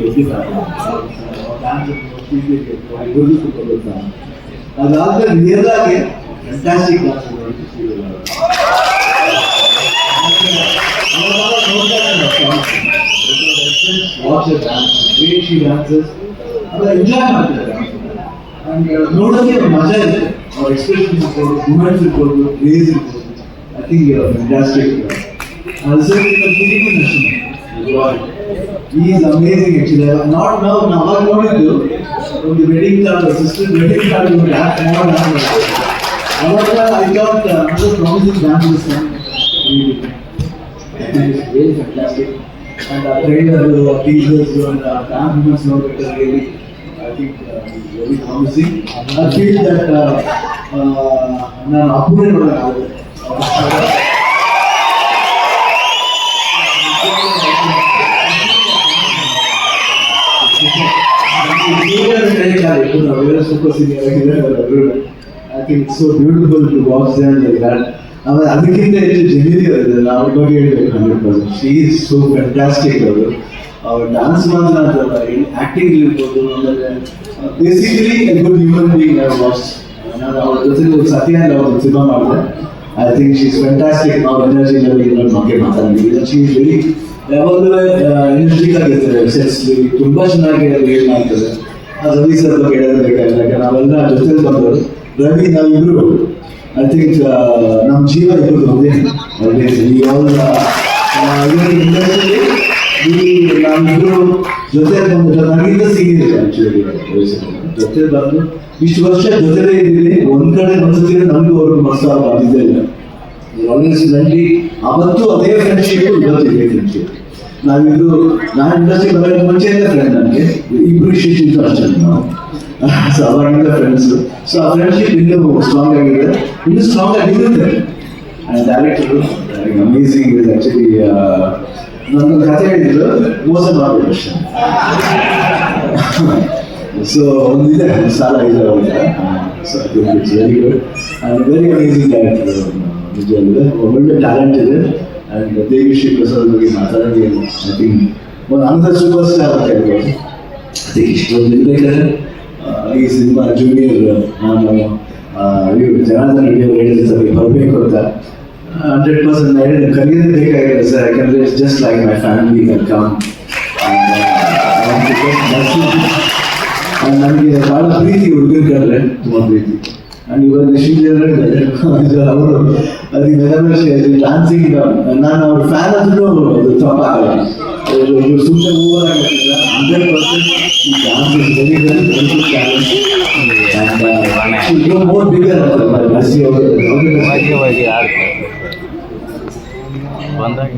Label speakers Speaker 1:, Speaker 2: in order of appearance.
Speaker 1: ದೊಡ್ಡ ಅದಾದ್ಮೇಲೆ ರಿಯಲ್ ಆಗಿ ಫ್ಯಾಂಟಾಸ್ಟಿಕ್ ಎಂಜಾಯ್ ಮಾಡ್ತಾರೆ And, uh, ನೋಡೋಕೆ ಒಂದು ಮಜಾ ಇರುತ್ತೆ ಅವ್ರ ಎಕ್ಸ್ಪ್ರೆಷನ್ ಇರ್ಬೋದು ಮೂಮೆಂಟ್ಸ್ ಇರ್ಬೋದು ರೇಸ್ ಇರ್ಬೋದು I think fantastic is amazing actually not ನಾವು ಅವಾಗ ನೋಡಿದ್ದು ಒಂದು wedding card sister wedding card ಯಾಕೆ ಮಾಡೋಣ ಅವಾಗ ಐ ಥಾಟ್ ಅಂದ್ರೆ promising dances very fantastic and ಆ ಟ್ರೈಲರ್ ಟೀಸರ್ಸ್ ಅಂಡ್ ಆ ಡ್ಯಾನ್ಸ್ ಮೂಮೆಂಟ್ಸ್ ನೋಡ್ಬೇಕಾದ್ರೆ really I think very promising I feel that ನಾನು ಅಪ್ಪನೇ ನೋಡೋಕ್ಕಾಗುತ್ತೆ super senior I think so beautiful to watch dum like that ಆಮೇಲೆ ಅದಕ್ಕಿಂತ ಹೆಚ್ಚು gemini ಅವರಿದ್ದಾರೆ ಅವ್ರ ಬಗ್ಗೆ ಹೇಳ್ಬೇಕು hundred percent she is so fantastic ಅವರು ಅವ್ರ ಡಾನ್ಸ್ ಮಾತ್ರ ಅಂತಲ್ಲ ಆಕ್ಟಿಂಗ್ ಇರ್ಬೋದು ಆಮೇಲೆ basically good human being I watch ನಾನು ಅವ್ರ ಜೊತೆ ಒಂದು ಸತ್ಯ ಅಂತ ಒಂದು ಸಿನಿಮಾ ಮಾಡಿದೆ ಐ ಥಿಂಕ್ ಶೀಸ್ ಫ್ಯಾಂಟಾಸ್ಟಿಕ್ ನಾವು ಎನರ್ಜಿ ಲೆವೆಲ್ ಬಗ್ಗೆ ಮಾತಾಡಿದ್ವಿ ಶೀ ಇಸ್ ವೆರಿ ಯಾವಾಗಲೂ ಎನರ್ಜಿಕ್ ಆಗಿರ್ತಾರೆ ಸೆಟ್ಸ್ ತುಂಬಾ ಚೆನ್ನಾಗಿ ರಿಲೇಟ್ ಮಾಡ್ತಾರೆ ಆ ರವಿ ಸರ್ ಬಗ್ಗೆ ಹೇಳಬೇಕಾಗಿಲ್ಲ ಯಾಕಂದ್ರೆ ನಾವೆಲ್ಲ ಜೊತೆ ಬಂದವರು. ರವಿ, ನಾವಿಬ್ರು ಐ ಥಿಂಕ್ ನಮ್ಮ ಜೀವ ಇಬ್ಬರು ಒಂದೇ ಆಲ್ ನಾವಿಬ್ರು ಜೊತೆ ಬಂದು ನನಗಿಂತ ಸೀನಿಯರ್ ಜೊತೆ ಬಂದು ಇಷ್ಟು ವರ್ಷ ಜೊತೆಲೇ ಇದ್ದೀವಿ. ಒಂದ್ ಕಡೆ ಒಂದ್ಸತಿ ನಮಗೂ ಅವ್ರಿಗೆ ಮಸ್ತ ಬಂದಿದ್ದೇ ಇಲ್ಲ. ಆಲ್ವೇಸ್ ಫ್ರೆಂಡ್ಲಿ ಅವತ್ತು ಅದೇ ಫ್ರೆಂಡ್ಶಿಪ್ ಇವತ್ತಿದೆ ಫ್ರೆಂಡ್ಶಿಪ್ ನಾವಿದು, ನಾನು ಇಂಡಸ್ಟ್ರಿ ಬರೋಕ್ಕೆ ಮುಂಚೆಯಿಂದ ಫ್ರೆಂಡ್ ನನಗೆ. ಇಬ್ರು ಶಿಷ್ಯ ಅಷ್ಟೇ ನಾವು. ಸೊ ಅವರಿಂದ ಫ್ರೆಂಡ್ಸ್ ಸೊ ಆ ಫ್ರೆಂಡ್ಶಿಪ್ ಇನ್ನೂ ಸ್ಟ್ರಾಂಗ್ ಆಗಿದೆ. ಇನ್ನೂ ಸ್ಟ್ರಾಂಗ್ ಆಗಿರುತ್ತೆ. ಡೈರೆಕ್ಟರು ಅಮೇಸಿಂಗ್ ಇಸ್ ಆ್ಯಕ್ಚುಲಿ ನನ್ನೊಂದು ಕಥೆ ಹೇಳಿದ್ರು, ಮೋಸ ಮಾಡಬೇಕು ಸೊ ಒಂದಿದೆ, ಒಂದು ಸಾಲ ಇದೆ ಅವ್ರಿಗೆ. So it's very good and very amazing director ನಿಜವಾಗಿದೆ ಒಳ್ಳೆ ಟ್ಯಾಲೆಂಟ್ ಇದೆ. ಆ್ಯಂಡ್ ದೇವಿ ಶ್ರೀ ಪ್ರಸಾದ್ ಬಗ್ಗೆ ಮಾತಾಡೋದು ಐ ಥಿಂಕ್ ಒಂದು ಅಂಧ ಸೂಪರ್ ಸ್ಟಾರ್ ಅಂತ ಹೇಳ್ಬೋದು ಅದಕ್ಕೆ ಇಷ್ಟೊಂದು ಇರ್ಬೇಕಾದ್ರೆ ಈ ಸಿನಿಮಾ ಜೂನಿಯರ್ ನಾನು ಇವರು ಜನಾರ್ದನ್ ರೆಡ್ಡಿ ಅವರು ಹೇಳಿದ್ರೆ ಬರಬೇಕು ಅಂತ ಹಂಡ್ರೆಡ್ ಪರ್ಸೆಂಟ್ ಹೇಳಿದ್ರೆ ಕಲಿಯೋದೇ ಬೇಕಾಗಿಲ್ಲ ಸರ್ ಯಾಕಂದರೆ it's just like my family ಕನ್ ಕಮ್ ನನಗೆ ಭಾಳ ಪ್ರೀತಿ ಹುಡುಗರ ಕಂಡ್ರೆ ತುಂಬ ಪ್ರೀತಿ ಅಂಡ್ ಇವಾಗ ಶ್ರೀಜರ್ ಅವರು ಅದಕ್ಕೆ ನೆನಪು ಡಾನ್ಸಿಂಗ್ ನಾನು ಅವ್ರ ಫ್ಯಾನ್ ಅಂದ್ರೂ ಅದು ತಪ್ಪಾಗಲ್ಲ ಇವರು ಸುಮ್ಮನೆ ಓವರ್ ಆಗಿಲ್ಲ hundred percent dance is very very very talent more bigger ಬಸ್ಸಿ ಅವರು
Speaker 2: ಬಂದಾಗ.